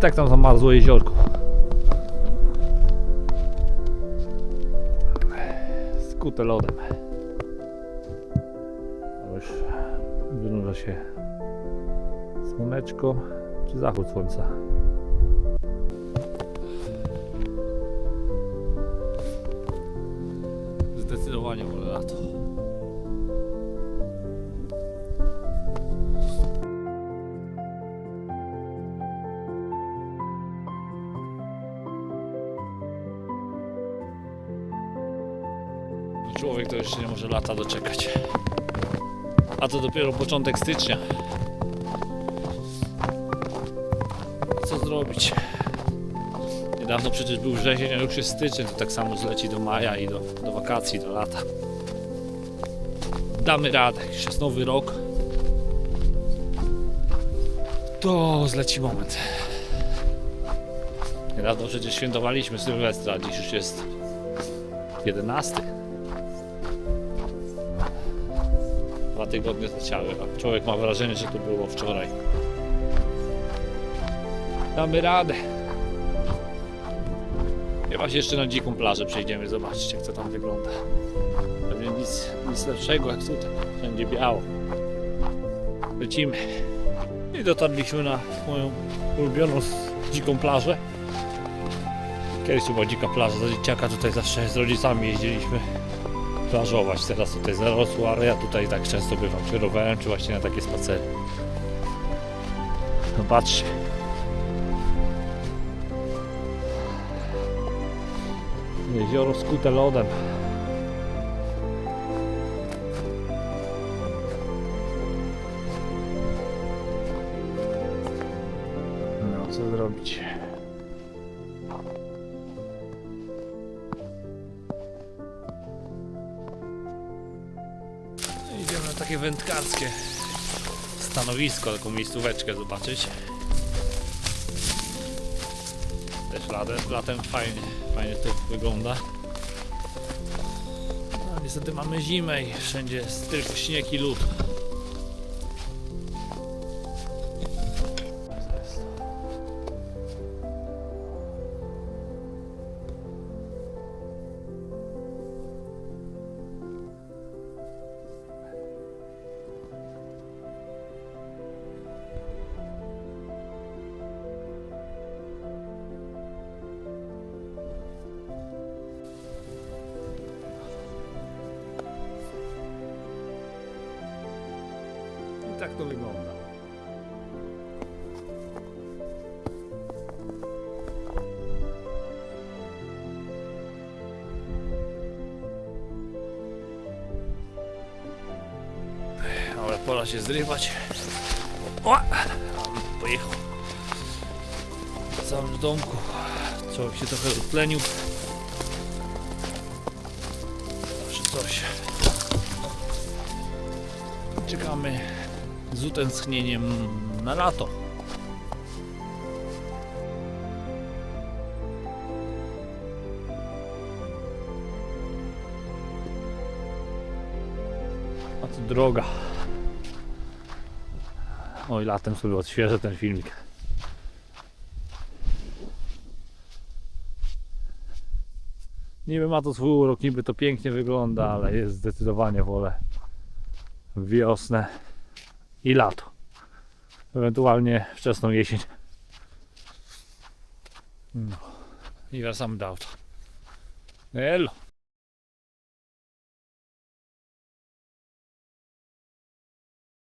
tak tam zamarzło jeziorko. Skute lodem. Już wynurza się słoneczko czy zachód słońca. Zdecydowanie wolę lato. Człowiek to jeszcze nie może lata doczekać. A to dopiero początek stycznia. Co zrobić? Niedawno przecież był wrzesień, a już jest styczeń, to tak samo zleci do maja i do, do wakacji, do lata. Damy radę, już jest nowy rok. To zleci moment. Niedawno przecież świętowaliśmy Sylwestra, dziś już jest 11. Dwa tygodnie zleciały, a człowiek ma wrażenie, że to było wczoraj. Damy radę. Chyba się jeszcze na dziką plażę przejdziemy, zobaczcie jak to tam wygląda. Pewnie nic, nic lepszego jak tutaj. Wszędzie biało. Lecimy. I dotarliśmy na moją ulubioną dziką plażę. Kiedyś była dzika plaża za dzieciaka, tutaj zawsze z rodzicami jeździliśmy plażować. Teraz tutaj zarosło, ale ja tutaj tak często bywam, czy rowerem, czy właśnie na takie spacery. No patrzcie. Jezioro skute lodem. No co zrobić? Takie wędkarskie stanowisko, taką miejscóweczkę zobaczyć. Też latem, latem fajnie, fajnie to wygląda. No, niestety mamy zimę i wszędzie jest tylko śnieg i lód. Tak to wygląda. Ale pora się zrywać. O! Pojechał. Wracamy do domku. Człowiek się trochę odplenił. Zawsze coś. Czekamy z utęsknieniem na lato. A tu droga. Oj, latem sobie odświeżę ten filmik. Niby ma to swój urok, niby to pięknie wygląda, ale jest zdecydowanie wolę wiosnę i lato. Ewentualnie wczesną jesień. No. I wracamy do auta. Elo.